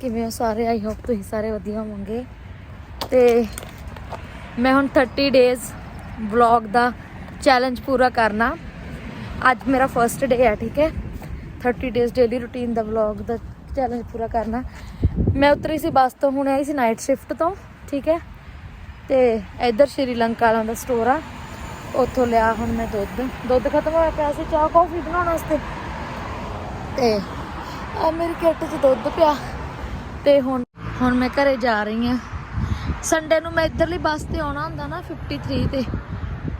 ਕਿਵੇਂ ਹੋ ਸਾਰੇ? ਆਈ ਹੋਪ ਤੁਸੀਂ ਸਾਰੇ ਵਧੀਆ ਹੋਵੋਗੇ। ਤੇ ਮੈਂ ਹੁਣ 30 ਡੇਜ਼ ਵਲੌਗ ਦਾ ਚੈਲੰਜ ਪੂਰਾ ਕਰਨਾ। ਅੱਜ ਮੇਰਾ ਫਰਸਟ ਡੇ ਹੈ ਠੀਕ ਹੈ? 30 ਡੇਜ਼ ਡੇਲੀ ਰੁਟੀਨ ਦਾ ਵਲੌਗ ਦਾ ਚੈਲੰਜ ਪੂਰਾ ਕਰਨਾ। ਮੈਂ ਉਤਰੀ ਸੀ ਬੱਸ ਤੋਂ, ਹੁਣ ਆਈ ਸੀ ਨਾਈਟ ਸ਼ਿਫਟ ਤੋਂ, ਠੀਕ ਹੈ? ਤੇ ਇੱਧਰ ਸ਼੍ਰੀਲੰਕਾ ਵਾਲਾ ਦਾ ਸਟੋਰ ਆ। ਉੱਥੋਂ ਲਿਆ ਹੁਣ ਮੈਂ ਦੁੱਧ। ਦੁੱਧ ਖਤਮ ਹੋਇਆ ਪਿਆ ਸੀ, ਚਾਹ ਕੌਫੀ ਬਣਾਉਣ ਵਾਸਤੇ। ਤੇ ਆ ਮੇਰੀ ਕਿੱਟ 'ਚ ਦੁੱਧ ਪਿਆ। ਤੇ ਹੁਣ ਹੁਣ ਮੈਂ ਘਰੇ ਜਾ ਰਹੀ ਆ ਸੰਡੇ ਨੂੰ ਮੈਂ ਇੱਧਰਲੀ ਬੱਸ ਤੇ ਆਉਣਾ ਹੁੰਦਾ ਨਾ 53 ਤੇ।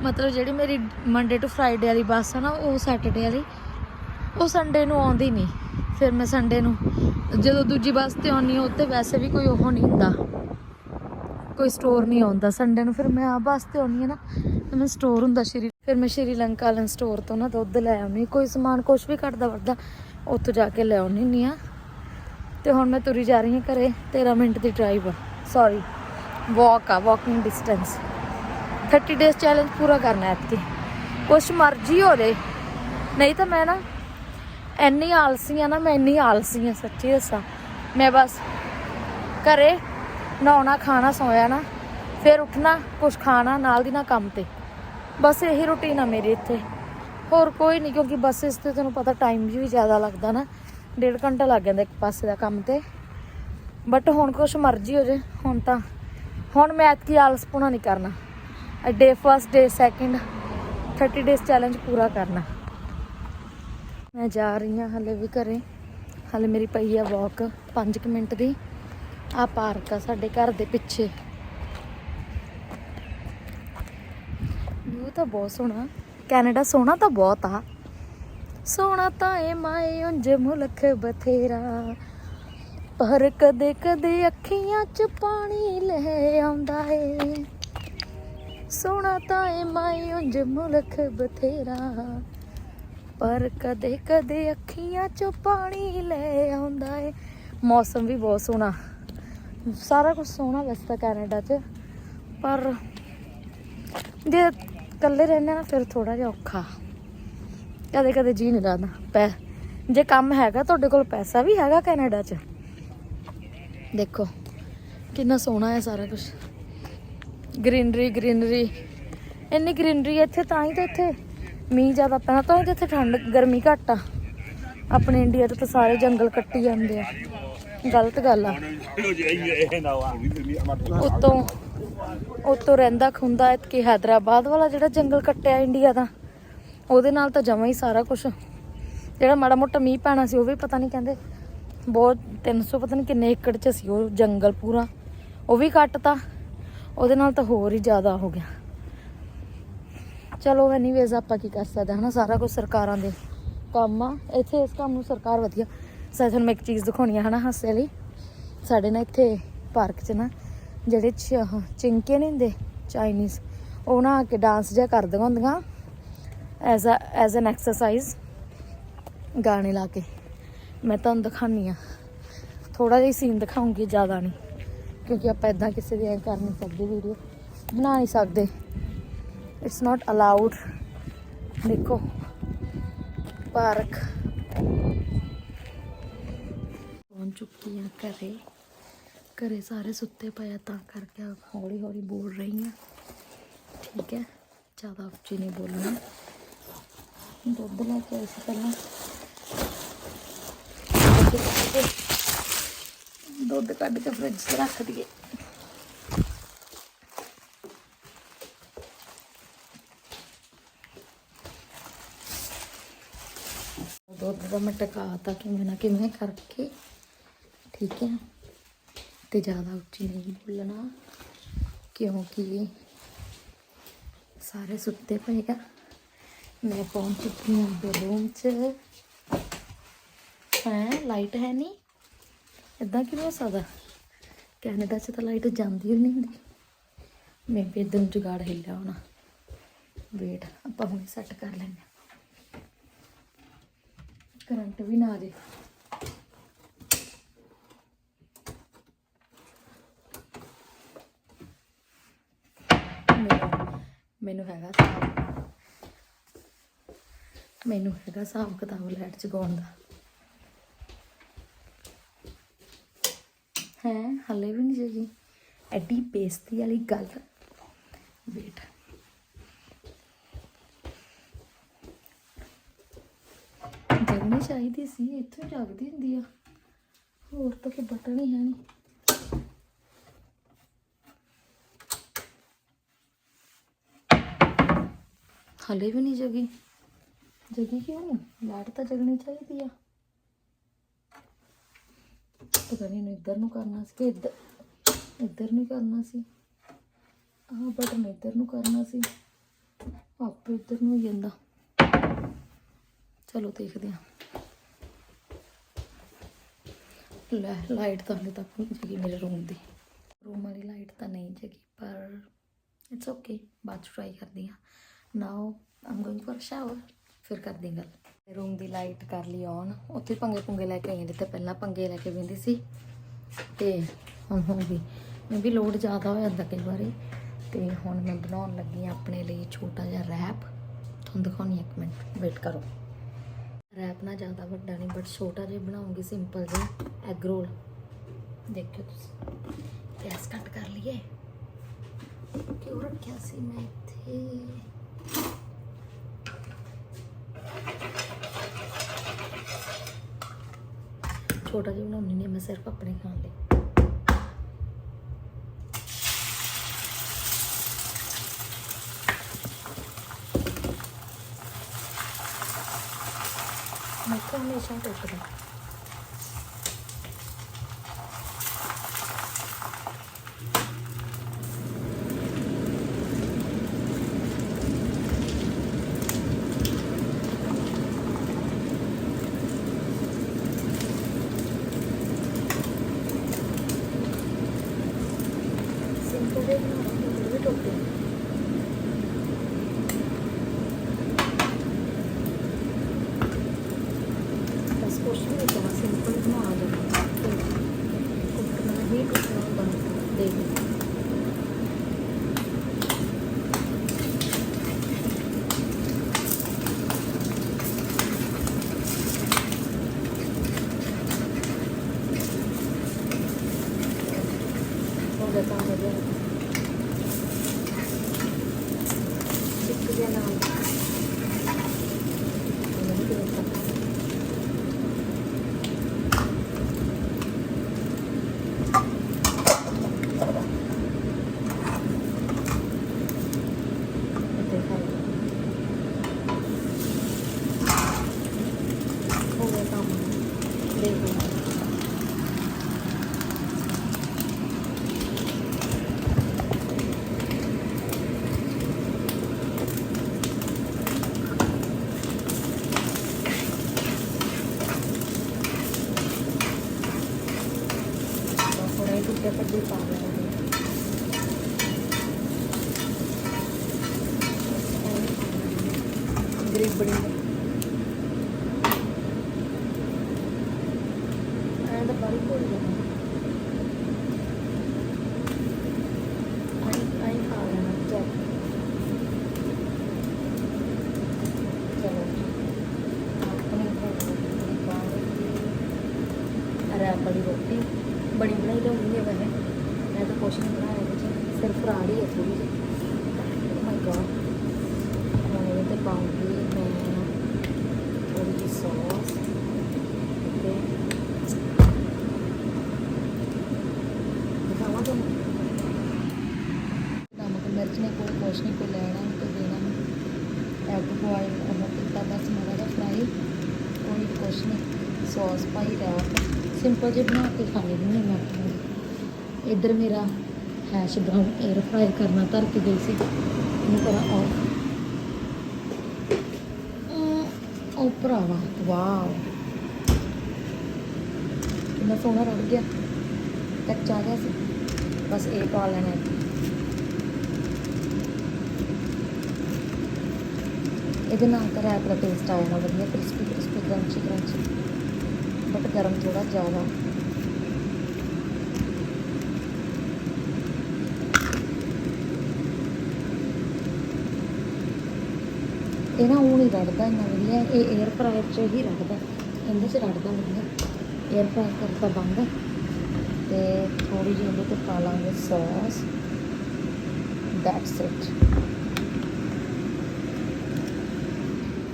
ਮਤਲਬ ਜਿਹੜੀ ਮੇਰੀ ਮੰਡੇ ਟੂ ਫਰਾਈਡੇ ਵਾਲੀ ਬੱਸ ਆ ਨਾ, ਉਹ ਸੈਟਰਡੇ ਵਾਲੀ। ਉਹ ਸੰਡੇ ਨੂੰ ਆਉਂਦੀ ਨਹੀਂ। ਫਿਰ ਮੈਂ ਸੰਡੇ ਨੂੰ, ਜਦੋਂ ਦੂਜੀ ਬੱਸ ਤੇ ਆਉਣੀ ਆ ਉੱਤੇ ਵੈਸੇ ਵੀ ਕੋਈ ਉਹ ਨਹੀਂ ਹੁੰਦਾ। ਕੋਈ ਸਟੋਰ ਨਹੀਂ ਆਉਂਦਾ ਸੰਡੇ ਨੂੰ। ਫਿਰ ਮੈਂ ਆ ਬੱਸ ਤੇ ਆਉਣੀ ਆ ਨਾ, ਤੇ ਮੈਂ ਸਟੋਰ ਹੁੰਦਾ ਸ਼੍ਰੀ ਫਿਰ ਮੈਂ ਸ਼੍ਰੀਲੰਕਾ ਵਾਲੇ ਸਟੋਰ ਤੋਂ ਨਾ ਦੁੱਧ ਲੈ ਆਉਣੀ ਕੋਈ ਸਮਾਨ ਕੁਝ ਵੀ ਘਟਦਾ ਵਰਦਾ ਉੱਥੋਂ ਜਾ ਕੇ ਲੈ ਆਉਣੀ ਨਹੀਂ ਆ ਤੇ ਹੁਣ ਮੈਂ ਤੁਰੀ ਜਾ ਰਹੀ ਹਾਂ ਘਰੇ। 13 ਮਿੰਟ ਦੀ ਡਰਾਈਵ ਆ। ਸੌਰੀ ਵਾਕ ਆ ਵਾਕਿੰਗ ਡਿਸਟੈਂਸ 30 ਡੇਜ਼ ਚੈਲੰਜ ਪੂਰਾ ਕਰਨਾ ਹੈ ਐਤਕੀ ਕੁਛ ਮਰਜ਼ੀ ਹੋ ਜੇ। ਨਹੀਂ ਤਾਂ ਮੈਂ ਨਾ ਇੰਨੀ ਆਲਸੀ ਆ ਨਾ, ਮੈਂ ਇੰਨੀ ਆਲਸੀ ਆ, ਸੱਚੀ ਦੱਸਾਂ। ਮੈਂ ਬਸ ਘਰੇ ਨਹਾਉਣਾ, ਖਾਣਾ ਸੋਇਆ ਨਾ, ਫਿਰ ਉੱਠਣਾ, ਕੁਛ ਖਾਣਾ ਨਾਲ ਦੀ ਨਾਲ ਕੰਮ ਤੇ। ਬਸ ਇਹੀ ਰੁਟੀਨ ਆ ਮੇਰੀ ਇੱਥੇ। ਹੋਰ ਕੋਈ ਨਹੀਂ, ਕਿਉਂਕਿ ਬੱਸ ਇਸ ਤੇ ਤੁਹਾਨੂੰ ਪਤਾ ਟਾਈਮ ਵੀ ਜ਼ਿਆਦਾ ਲੱਗਦਾ ਨਾ। ਡੇਢ ਘੰਟਾ ਲੱਗ ਜਾਂਦਾ ਇੱਕ ਪਾਸੇ ਦਾ ਕੰਮ ਤੇ। ਬਟ ਹੁਣ ਕੁਛ ਮਰਜ਼ੀ ਹੋ ਜੇ, ਹੁਣ ਤਾਂ ਹੁਣ ਮੈਂ ਐਤਕੀ ਆਲਸਪੁਣਾ ਨਹੀਂ ਕਰਨਾ। Day first day second 30 days challenge ਪੂਰਾ ਕਰਨਾ। ਮੈਂ ਜਾ ਰਹੀ ਹਾਂ ਹਲੇ ਵੀ ਘਰੇ। ਹਲੇ ਮੇਰੀ ਪਈ ਆ ਵਾਕ 5 ਮਿੰਟ ਦੀ। ਆ ਪਾਰਕ ਆ ਸਾਡੇ ਘਰ ਦੇ ਪਿੱਛੇ। ਵਿਊ ਤਾਂ ਬਹੁਤ ਸੋਹਣਾ। ਕੈਨੇਡਾ ਸੋਹਣਾ ਤਾਂ ਬਹੁਤ ਆ। ਸੋਹਣਾ ਤਾਂ ਏ ਮਾਏ ਉਂਝ ਮੁਲਕ ਬਥੇਰਾ। ਪਰ ਕਦੇ ਕਦੇ ਅੱਖੀਆਂ 'ਚ ਪਾਣੀ ਲੈ ਆਉਂਦਾ ਏ। ਸੋਹਣਾ ਤਾਂ ਏ ਮਾਏ ਉਂਝ ਮੁਲਕ ਬਥੇਰਾ। ਪਰ ਕਦੇ ਕਦੇ ਅੱਖੀਆਂ 'ਚ ਪਾਣੀ ਲੈ ਆਉਂਦਾ ਏ। ਮੌਸਮ ਵੀ ਬਹੁਤ ਸੋਹਣਾ। ਸਾਰਾ ਕੁਝ ਸੋਹਣਾ ਵੈਸੇ ਤਾਂ ਕੈਨੇਡਾ 'ਚ। ਪਰ ਜੇ ਇਕੱਲੇ ਰਹਿੰਦੇ ਨਾ, ਫਿਰ ਥੋੜਾ ਜਿਹਾ ਔਖਾ। ਕਦੇ ਕਦੇ ਜੀ ਨਹੀਂ ਲੱਗਦਾ ਪੈ ਜੇ ਕੰਮ ਹੈਗਾ, ਤੁਹਾਡੇ ਕੋਲ ਪੈਸਾ ਵੀ ਹੈਗਾ ਕੈਨੇਡਾ 'ਚ। ਦੇਖੋ, ਕਿੰਨਾ ਸੋਹਣਾ ਹੈ ਸਾਰਾ ਕੁਝ ਗ੍ਰੀਨਰੀ ਗ੍ਰੀਨਰੀ। ਇੰਨੀ ਗ੍ਰੀਨਰੀ ਇੱਥੇ, ਤਾਂ ਹੀ ਤਾਂ ਇੱਥੇ ਮੀਂਹ ਜ਼ਿਆਦਾ ਪੈਣਾ, ਤਾਂ ਹੀ ਤਾਂ ਇੱਥੇ ਠੰਡ, ਗਰਮੀ ਘੱਟ ਆ। ਆਪਣੇ ਇੰਡੀਆ 'ਚ ਤਾਂ ਸਾਰੇ ਜੰਗਲ ਕੱਟੀ ਜਾਂਦੇ ਆ। ਗਲਤ ਗੱਲ ਆ। ਉਤੋਂ ਉਤੋਂ ਰਹਿੰਦਾ ਖੁੰਦਾ ਕਿ ਹੈਦਰਾਬਾਦ ਵਾਲਾ ਜਿਹੜਾ ਜੰਗਲ ਕੱਟਿਆ ਇੰਡੀਆ ਦਾ। ਉਹਦੇ ਨਾਲ ਤਾਂ ਜਮਾ ਹੀ ਸਾਰਾ ਕੁਝ ਜਿਹੜਾ ਮਾੜਾ ਮੋਟਾ ਮੀਂਹ ਪੈਣਾ ਸੀ, ਉਹ ਵੀ ਪਤਾ ਨਹੀਂ ਕਹਿੰਦੇ। ਬਹੁਤ 300 ਪਤਾ ਨਹੀਂ ਕਿੰਨੇ ਏਕੜ ਚ ਸੀ ਉਹ ਜੰਗਲ ਪੂਰਾ। ਉਹ ਵੀ ਕੱਟਤਾ ਉਹਦੇ ਨਾਲ ਤਾਂ ਹੋਰ ਹੀ ਜ਼ਿਆਦਾ ਹੋ ਗਿਆ। ਚਲੋ ਐਨੀਵੇਜ਼ ਆਪਾਂ ਕੀ ਕਰ ਸਕਦੇ ਹਾਂ, ਹਨਾ? ਸਾਰਾ ਕੁਝ ਸਰਕਾਰਾਂ ਦੇ ਕੰਮ ਆ। ਇੱਥੇ ਇਸ ਕੰਮ ਨੂੰ ਸਰਕਾਰ ਵਧੀਆ। ਸਾ ਤੁਹਾਨੂੰ ਮੈਂ ਇੱਕ ਚੀਜ਼ ਦਿਖਾਉਣੀ ਆ, ਹਨਾ, ਹਾਸੇ ਲਈ ਸਾਡੇ ਨਾ ਇੱਥੇ ਪਾਰਕ 'ਚ ਨਾ ਜਿਹੜੇ ਚਿੰਕੇ ਨਹੀਂ ਹੁੰਦੇ ਚਾਈਨੀਜ਼ ਉਹ ਨਾ ਆ ਕੇ ਡਾਂਸ ਜਿਹਾ ਕਰਦੀਆਂ ਹੁੰਦੀਆਂ। As a as an exercise ਗਾਣੇ ਲਾ ਕੇ। ਮੈਂ ਤੁਹਾਨੂੰ ਦਿਖਾਨੀ ਆ ਥੋੜਾ ਜਿਹਾ ਸੀਨ ਦਿਖਾਉਂਗੀ, ਜ਼ਿਆਦਾ ਨਹੀਂ। ਕਿਉਂਕਿ ਆਪਾਂ ਇਦਾਂ ਕਿਸੇ ਦੀ ਐ ਕਰ ਨਹੀਂ ਸਕਦੇ ਵੀਡੀਓ ਬਣਾ ਨਹੀਂ ਸਕਦੇ। ਇਟਸ ਨਾਟ ਅਲਾਉਡ ਦੇਖੋ। ਪਾਰਕ। ਪਹੁੰਚ ਚੁੱਕੀ ਆ ਘਰੇ। ਘਰੇ ਸਾਰੇ ਸੁੱਤੇ ਪਏ ਆ, ਤਾਂ ਕਰਕੇ ਹੌਲੀ ਹੌਲੀ ਬੋਲ ਰਹੀ ਆ ਠੀਕ ਹੈ। ਜ਼ਿਆਦਾ ਉੱਚੀ ਨਹੀਂ ਬੋਲਣਾ। ਦੁੱਧ ਲੈ ਕੇ ਆਈ ਸੀ ਪਹਿਲਾਂ। ਦੁੱਧ ਕੱਢ ਕੇ ਦੁੱਧ ਕੱਢ ਫ੍ਰਿਜ 'ਚ ਰੱਖ ਦਈਏ। ਦੁੱਧ ਦਾ ਮੈਂ ਟਕਾਤਾ ਕਿਵੇਂ ਨਾ ਕਿਵੇਂ ਕਰਕੇ, ਠੀਕ ਹੈ। ਤੇ ਜ਼ਿਆਦਾ ਉੱਚੀ ਨਹੀਂ ਬੋਲਣਾ, ਕਿਉਂਕਿ ਸਾਰੇ ਸੁੱਤੇ ਪਏ ਆ। ਮੈਂ ਪਹੁੰਚ ਚੁੱਕੀ ਹਾਂ ਬੈਡਰੂਮ 'ਚ? ਹੈ ਲਾਈਟ ਹੈ ਨਹੀਂ? ਇਦਾਂ ਕਿਵੇਂ ਹੋ ਸਕਦਾ? ਕੈਨੇਡਾ 'ਚ ਤਾਂ ਲਾਈਟ ਜਾਂਦੀ ਹੀ ਨਹੀਂ ਹੁੰਦੀ। ਮੈਂ ਵੀ ਇੱਧਰ ਜੁਗਾੜ ਹਿੱਲਿਆ ਹੋਣਾ। ਵੇਟ ਆਪਾਂ ਹੁਣੇ ਸੈੱਟ ਕਰ ਲੈਂਦੇ ਕਰੰਟ ਵੀ ਨਾ ਆ ਜੇ। ਮੈਨੂੰ ਹੈਗਾ ਹਿਸਾਬ ਮੈਨੂੰ ਹੈਗਾ ਹਿਸਾਬ ਕਿਤਾਬ ਲਾਈਟ ਚ ਦਾ। ਹੈ, ਹਲੇ ਵੀ ਨਹੀਂ ਜਗੀ। ਐਡੀ ਬੇਇੱਜ਼ਤੀ ਵਾਲੀ ਗੱਲ। ਵੇਟ। ਜਗਣੀ ਚਾਹੀਦੀ ਸੀ, ਇੱਥੋਂ ਜਗਦੀ ਹੁੰਦੀ ਆ। ਹੋਰ ਤਾਂ ਕੋਈ ਬਟਨ ਹੀ ਹੈ ਨਹੀਂ ਹਲੇ ਵੀ ਨਹੀਂ ਜਗੀ। ਜਗੀ ਕਿਉਂ ਨਹੀਂ ਲਾਈਟ ਤਾਂ ਜਗਣੀ ਚਾਹੀਦੀ ਆ। ਪਤਾ ਨਹੀਂ ਇਹਨੂੰ ਇੱਧਰ ਨੂੰ ਕਰਨਾ ਸੀ ਕਿ ਇੱਧਰ ਇੱਧਰ ਨੂੰ ਕਰਨਾ ਸੀ। ਆਹ ਬਟਨ ਇੱਧਰ ਨੂੰ ਕਰਨਾ ਸੀ। ਆਪੇ ਇੱਧਰ ਨੂੰ ਹੀ ਜਾਂਦਾ। ਚਲੋ ਦੇਖਦੇ ਹਾਂ। ਲੈ, ਲਾਈਟ ਤਾਂ ਹਲੇ ਤੱਕ ਨਹੀਂ ਜਗੀ ਮੇਰੇ ਰੂਮ ਦੀ। ਰੂਮ ਵਾਲੀ ਲਾਈਟ ਤਾਂ ਨਹੀਂ ਜਗੀ, ਪਰ ਇਟਸ ਓਕੇ ਬਾਅਦ ਚ ਟਰਾਈ ਕਰਦੀ ਹਾਂ। Now I'm going for shower ਫਿਰ ਕਰਦੀ ਗੱਲ। ਰੂਮ ਦੀ ਲਾਈਟ ਕਰ ਲਈ ਔਨ ਉੱਥੇ ਪੰਗੇ ਪੁੰਗੇ ਲੈ ਕੇ ਆਈ ਹਾਂ, ਜਿੱਥੇ ਪਹਿਲਾਂ ਪੰਗੇ ਲੈ ਕੇ ਬੈਂਦੀ ਸੀ। ਤੇ ਹੁਣ ਹੋ ਗਈ ਮੈਂ ਵੀ ਲੋਡ ਜ਼ਿਆਦਾ ਹੋ ਜਾਂਦਾ ਕਈ ਵਾਰੀ। ਤੇ ਹੁਣ ਮੈਂ ਬਣਾਉਣ ਲੱਗੀ ਹਾਂ ਆਪਣੇ ਲਈ ਛੋਟਾ ਜਿਹਾ ਰੈਪ ਤੁਹਾਨੂੰ ਦਿਖਾਉਣੀ ਇੱਕ ਮਿੰਟ ਵੇਟ ਕਰੋ। ਰੈਪ ਨਾ ਜ਼ਿਆਦਾ ਵੱਡਾ ਨਹੀਂ ਬਟ ਛੋਟਾ ਜਿਹਾ ਬਣਾਉਂਗੀ ਸਿੰਪਲ ਜਿਹਾ ਐਗ ਰੋਲ ਦੇਖਿਓ ਤੁਸੀਂ। ਗੈਸ ਕੱਟ ਕਰ ਲਈਏ। ਕਿਉਂ ਰੱਖਿਆ ਸੀ ਮੈਂ ਇੱਥੇ? ਛੋਟਾ ਜਿਹਾ ਬਣਾਉਣੀ ਨਹੀਂ ਮੈਂ ਸਿਰਫ ਆਪਣੇ ਖਾਣ ਲਈ। ਮੈਂ ਹਮੇਸ਼ਾ ਟੁੱਟਦਾ ਸਿੰਪਲ ਜਿਹਾ ਬਣਾਉਣਾ ਵੀ ਟੁੱਟਦਾ ਬਸ ਕੁਛ ਨਹੀਂ ਕਰਨਾ ਸਿੰਪਲ ਬਣਾ ਦੇਣਾ ਕੁੱਟਣਾ ਹੀ ਕੁੱਟਣਾ ਬਣਦਾ ਦੇਖ ਲਓ। ਹੋ ਗਿਆ ਤਾਂ ਹੋ ਗਿਆ ਇੱਕ ਜਿਹਾ ਨਾਲ ਨਹੀਂ ਦੇਖਦਾ ਹੋ ਗਿਆ ਕੰਮ ਦੇਖ ਲਓ ਥੋੜਾ ਹੀ ਟੁੱਟੇ ਪੱਤੇ ਪਾ ਲੈਣਾ ਗਰੀਬ ਬਣੀ ਐਂ ਤਾਂ ਬਾਰੀ ਕੋਲ ਜਾਣਾ ਆਈ ਆਈ ਖਾ ਲੈਣਾ ਚੱਲ। ਚਲੋ। ਆਪਣੀ ਬਾਰੀ ਅਰੇ ਬੜੀ ਰੋਟੀ। ਬੜੀ ਬਣਾਈ ਤਾਂ ਹੁੰਦੀ ਹੈ ਮੈਂ ਤਾਂ ਕੁਛ ਨਹੀਂ ਬਣਾਇਆ ਇਹਦੇ 'ਚ। ਸਿਰਫ ਰਾੜੀ ਹੈ ਥੋੜੀ ਜਿਹੀ। ਓ ਮਾਈ ਗॉड ਹੁਣ ਇਹਦੇ ਤੇ ਪਾਉਂਗੀ ਮੈਂ ਥੋੜੀ ਜਿਹੀ ਸੌਸ। ਤੇ ਦਿਖਾਵਾਂ ਤੁਹਾਨੂੰ? ਨਮਕ ਮਿਰਚ ਨੇ ਕੋਈ ਕੁਛ ਨਹੀਂ, ਕੋਈ ਲੈਣਾ ਤੇ ਦੇਣਾ ਐਗ ਬੋਇਲ ਉਹ ਕੀਤਾ ਬਸ ਮਾੜਾ ਜਿਹਾ ਫਰਾਈ ਕੋਈ ਕੁਛ ਨਹੀਂ। ਸੌਸ ਪਾਈ ਰੈਪ ਸਿੰਪਲ ਜਿਹੀ ਬਣਾ ਕੇ ਖਾ ਲੈਂਦੀ ਹਾਂ ਮੈਂ। ਆਪਣੀ ਇੱਧਰ ਮੇਰਾ ਹੈਸ਼ ਬਰਾਊਨ 에ਅਰ ਫਰਾਈ ਕਰਨਾ ਧਰ ਕੇ ਗਈ ਸੀ। ਇਹਨੂੰ ਕਰਾਂ ਆਫ ਉਹ ਭਰਾਵਾ, ਵਾਓ। ਕਿੰਨਾ ਸੋਹਣਾ ਰੜ ਗਿਆ। ਕੱਚਾ ਗਿਆ ਸੀ। ਬਸ ਇਹ ਪਾ ਲੈਣਾ। ਇਹਦੇ ਨਾਲ ਤਾਂ ਰੈਪ ਦਾ ਟੇਸਟ ਆਇਆ ਨਾ ਵਧੀਆ crispy crispy crunchy crunchy but ਗਰਮ ਥੋੜਾ ਜ਼ਿਆਦਾ ਇਹ ਨਾ ਉਹ ਨਹੀਂ ਰੜਦਾ ਇੰਨਾ ਵਧੀਆ, ਇਹ 에ਅਰ ਫਰਾਇਰ 'ਚ ਹੀ ਰੜਦਾ, ਇਹਦੇ 'ਚ ਰੜਦਾ ਵਧੀਆ। 에ਅਰ ਫਰਾਇਰ ਕਰਤਾ ਬੰਦ, ਤੇ ਥੋੜੀ ਜਿਹੀ ਇਹਦੇ ਤੇ ਪਾ ਲਾਂਗੇ ਸੌਸ ਦੈਟਸ ਇਟ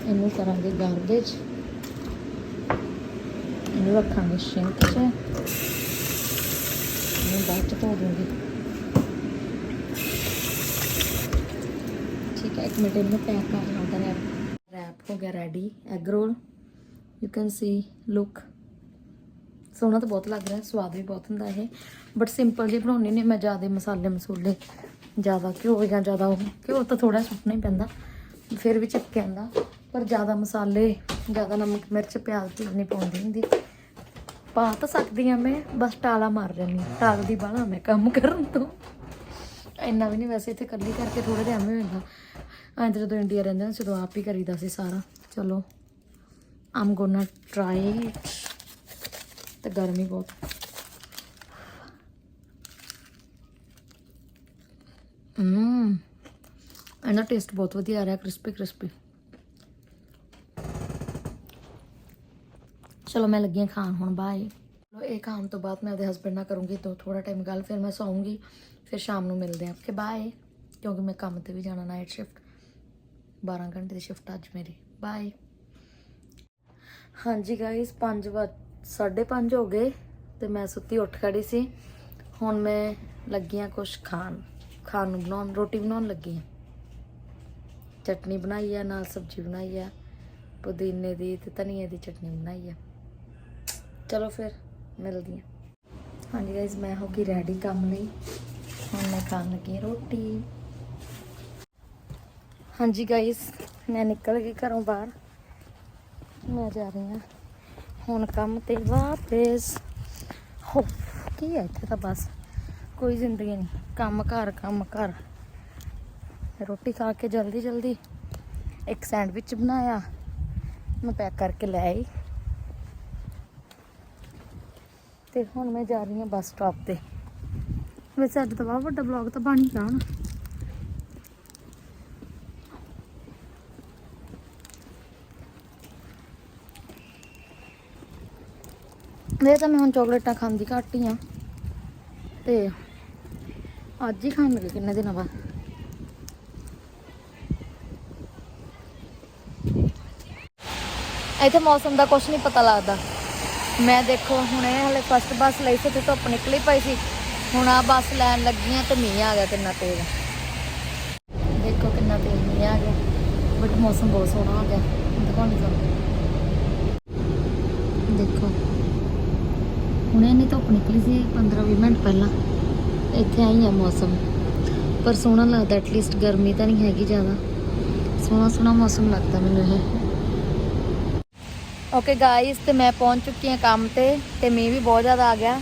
ਇਹਨੂੰ ਕਰਾਂਗੇ ਗਾਰਬੇਜ ਇਹਨੂੰ ਰੱਖਾਂਗੇ ਸ਼ਿੰਕ 'ਚ। ਇਹਨੂੰ ਬਾਅਦ 'ਚ ਧੋ ਦੂੰਗੀ। ਠੀਕ ਹੈ, ਇੱਕ ਮਿੰਟ ਇਹਨੂੰ ਪੈਕ ਕਰ ਲਵਾਂਗਾ ਰੈਪ ਰੈਪ ਹੋ ਗਿਆ ready egg roll you can see look ਸੋਹਣਾ ਤਾਂ ਬਹੁਤ ਲੱਗ ਰਿਹਾ, ਸਵਾਦ ਵੀ ਬਹੁਤ ਹੁੰਦਾ ਇਹ। ਬਟ ਸਿੰਪਲ ਜਿਹੀ ਬਣਾਉਣੀ ਨੇ ਮੈਂ ਜ਼ਿਆਦਾ ਮਸਾਲੇ ਮਸੂਲੇ, ਜ਼ਿਆਦਾ ਘਿਓ ਜਾਂ ਜ਼ਿਆਦਾ ਉਹ, ਘਿਓ ਤਾਂ ਥੋੜਾ ਸੁੱਟਣਾ ਹੀ ਪੈਂਦਾ। ਫਿਰ ਵੀ ਚਿਪਕ ਜਾਂਦਾ ਪਰ ਜ਼ਿਆਦਾ ਮਸਾਲੇ, ਜ਼ਿਆਦਾ ਨਮਕ, ਮਿਰਚ, ਪਿਆਜ਼ ਚੀਜ਼ ਨਹੀਂ ਪਾਉਂਦੀ ਹੁੰਦੀ। ਪਾ ਤਾਂ ਸਕਦੀ ਆ ਮੈਂ, ਬਸ ਟਾਲਾ ਮਾਰ ਜਾਂਦੀ ਹਾਂ ਟਾਲਦੀ ਬਾਹਲਾ ਮੈਂ ਕੰਮ ਕਰਨ ਤੋਂ। ਇੰਨਾ ਵੀ ਨਹੀਂ ਵੈਸੇ ਇੱਥੇ ਇਕੱਲੀ ਕਰਕੇ ਥੋੜਾ ਜਿਹਾ ਐਵੇਂ ਹੁੰਦਾ। ਐਂ ਤਾਂ ਜਦੋਂ ਇੰਡੀਆ ਰਹਿੰਦੇ ਨਾ ਜਦੋਂ ਆਪ ਹੀ ਕਰੀਦਾ ਸੀ ਸਾਰਾ। ਚਲੋ ਆਮ ਗੋਨਾ ਟਰਾਈ ਤੇ ਗਰਮੀ ਬਹੁਤ। ਹਮ ਇਹਦਾ ਟੇਸਟ ਬਹੁਤ ਵਧੀਆ ਆ ਰਿਹਾ ਕ੍ਰਿਸਪੀ ਕ੍ਰਿਸਪੀ ਚਲੋ ਮੈਂ ਲੱਗੀ ਹਾਂ ਖਾਣ ਹੁਣ ਬਾਏ ਚਲੋ ਇਹ ਖਾਣ ਤੋਂ ਬਾਅਦ ਮੈਂ ਆਪਣੇ ਹਸਬੰਡ ਨਾਲ ਕਰੂੰਗੀ ਤੋਂ ਥੋੜਾ ਟਾਈਮ ਗੱਲ, ਫਿਰ ਮੈਂ ਸੌਂਗੀ, ਫਿਰ ਸ਼ਾਮ ਨੂੰ ਮਿਲਦੇ ਹਾਂ। ਕਿ ਬਾਏ ਕਿਉਂਕਿ ਮੈਂ ਕੰਮ ਤੇ ਵੀ ਜਾਣਾ ਨਾਈਟ ਸ਼ਿਫਟ 12 ਘੰਟੇ ਦੀ ਸ਼ਿਫਟ ਅੱਜ ਮੇਰੀ। ਬਾਏ ਹਾਂਜੀ ਗਾਇਸ 5 ਵਜੇ 5:30 ਹੋ ਗਏ ਤੇ ਮੈਂ ਸੁੱਤੀ ਉੱਠ ਖੜੀ ਸੀ। ਹੁਣ ਮੈਂ ਲੱਗੀ ਆ ਕੁਛ ਖਾਣ। ਖਾਣ ਨੂੰ ਬਣਾਉਣ, ਰੋਟੀ ਬਣਾਉਣ ਲੱਗੀ ਆ ਚਟਨੀ ਬਣਾਈ ਆ, ਨਾਲ ਸਬਜ਼ੀ ਬਣਾਈ ਆ। ਪੁਦੀਨੇ ਦੀ ਤੇ ਧਨੀਏ ਦੀ ਚਟਨੀ ਬਣਾਈ ਆ। ਚਲੋ ਫਿਰ ਮਿਲਦੀ ਆ ਹਾਂਜੀ ਗਾਇਸ ਮੈਂ ਹੋ ਗਈ ਰੈਡੀ ਕੰਮ ਲਈ ਹੁਣ ਮੈਂ ਖਾਣ ਲੱਗੀ ਹਾਂ ਰੋਟੀ ਹਾਂਜੀ ਗਾਇਸ ਮੈਂ ਨਿਕਲ ਗਈ ਘਰੋਂ ਬਾਹਰ ਮੈਂ ਜਾ ਰਹੀ ਹਾਂ ਹੁਣ ਕੰਮ ਤੇ ਵਾਪਸ ਹੋ ਕੀ ਹੈ ਇੱਥੇ ਤਾਂ ਬਸ ਕੋਈ ਜ਼ਿੰਦਗੀ ਨਹੀਂ ਕੰਮ ਘਰ ਕੰਮ ਘਰ ਰੋਟੀ ਖਾ ਕੇ ਜਲਦੀ ਜਲਦੀ ਇੱਕ ਸੈਂਡਵਿਚ ਬਣਾਇਆ ਮੈਂ ਪੈਕ ਕਰਕੇ ਲੈ ਆਈ ਤੇ ਹੁਣ ਮੈਂ ਜਾ ਰਹੀ ਹਾਂ ਬੱਸ ਸਟਾਪ ਤੇ। ਵੈਸੇ ਅੱਜ ਤਾਂ ਬਹੁਤ ਵੱਡਾ ਬਲੌਗ ਤਾਂ ਬਣ ਹੀ ਗਿਆ ਹੁਣ। ਵੈਸੇ ਤਾਂ ਮੈਂ ਹੁਣ ਚਾਕਲੇਟਾਂ ਖਾਂਦੀ ਘੱਟ ਹੀ ਆ। ਤੇ ਅੱਜ ਹੀ ਖਾਣ ਲੱਗੇ ਕਿੰਨੇ ਦਿਨਾਂ ਬਾਅਦ। ਇੱਥੇ ਮੌਸਮ ਦਾ ਕੁਝ ਨਹੀਂ ਪਤਾ ਲੱਗਦਾ। ਮੈਂ ਦੇਖੋ, ਹੁਣ ਇਹ ਹਲੇ ਫਸਟ ਬੱਸ ਲਈ ਸੀ ਤੇ ਧੁੱਪ ਨਿਕਲੀ ਪਈ ਸੀ। ਹੁਣ ਆ ਬੱਸ ਲੈਣ ਲੱਗੀਆਂ ਤੇ ਮੀਂਹ ਆ ਗਿਆ ਕਿੰਨਾ ਤੇਜ਼। ਦੇਖੋ ਕਿੰਨਾ ਤੇਜ਼ ਮੀਂਹ ਆ ਗਿਆ। ਬਟ ਮੌਸਮ ਬਹੁਤ ਸੋਹਣਾ ਹੋ ਗਿਆ। ਦਿਖਾਉਣੀ ਤੁਹਾਨੂੰ। ਦੇਖੋ। ਹੁਣੇ ਨਹੀਂ ਧੁੱਪ ਨਿਕਲੀ ਸੀ 15-20 ਮਿੰਟ ਪਹਿਲਾਂ। ਇੱਥੇ ਆਈ ਆ ਮੌਸਮ। ਪਰ ਸੋਹਣਾ ਲੱਗਦਾ ਐਟਲੀਸਟ ਗਰਮੀ ਤਾਂ ਨਹੀਂ ਹੈਗੀ ਜ਼ਿਆਦਾ। ਸੋਹਣਾ ਸੋਹਣਾ ਮੌਸਮ ਲੱਗਦਾ ਮੈਨੂੰ ਇਹ। ਓਕੇ ਗਾਇਸ ਤੇ ਮੈਂ ਪਹੁੰਚ ਚੁੱਕੀ ਹਾਂ ਕੰਮ ਤੇ ਤੇ ਮੀਂਹ ਵੀ ਬਹੁਤ ਜ਼ਿਆਦਾ ਆ ਗਿਆ,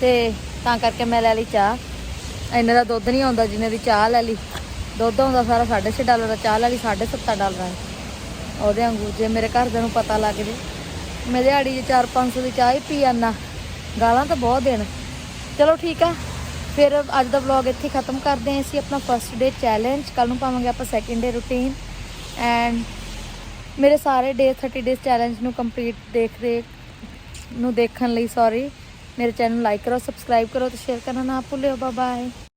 ਤੇ ਤਾਂ ਕਰਕੇ ਮੈਂ ਲੈ ਲਈ ਚਾਹ। ਇੰਨੇ ਦਾ ਦੁੱਧ ਨਹੀਂ ਆਉਂਦਾ ਜਿੰਨੇ ਦੀ ਚਾਹ ਲੈ ਲਈ। ਦੁੱਧ ਆਉਂਦਾ ਸਾਰਾ 6.5 ਡਾਲਰ ਦਾ, ਚਾਹ ਲੈ ਲਈ 7.5 ਡਾਲਰ ਹੈ ਉਹਦੇ ਵਾਂਗੂ ਜੇ ਮੇਰੇ ਘਰਦਿਆਂ ਨੂੰ ਪਤਾ ਲੱਗ ਜੇ। ਮੈਂ ਦਿਹਾੜੀ 'ਚ 4-500 ਦੀ ਚਾਹ ਹੀ ਪੀ ਆਨਾ। ਗਾਲਾਂ ਤਾਂ ਬਹੁਤ ਦੇਣ। ਚਲੋ ਠੀਕ ਆ। ਫਿਰ ਅੱਜ ਦਾ ਵਲੌਗ ਇੱਥੇ ਖਤਮ ਕਰਦੇ ਹਾਂ। ਅਸੀਂ ਆਪਣਾ ਫਰਸਟ ਡੇ ਚੈਲੰਜ ਕੱਲ ਨੂੰ ਪਾਵਾਂਗੇ ਆਪਾਂ ਸੈਕਿੰਡ ਡੇ ਰੂਟੀਨ ਐਂਡ ਮੇਰੇ ਸਾਰੇ ਡੇ 30 ਡੇਜ਼ ਚੈਲੰਜ ਨੂੰ ਕੰਪਲੀਟ ਦੇਖਦੇ ਨੂੰ ਦੇਖਣ ਲਈ ਸੌਰੀ ਮੇਰੇ ਚੈਨਲ ਨੂੰ ਲਾਈਕ ਕਰੋ ਸਬਸਕ੍ਰਾਈਬ ਕਰੋ ਤੇ ਸ਼ੇਅਰ ਕਰਨਾ ਨਾ ਭੁੱਲਿਓ। Bye bye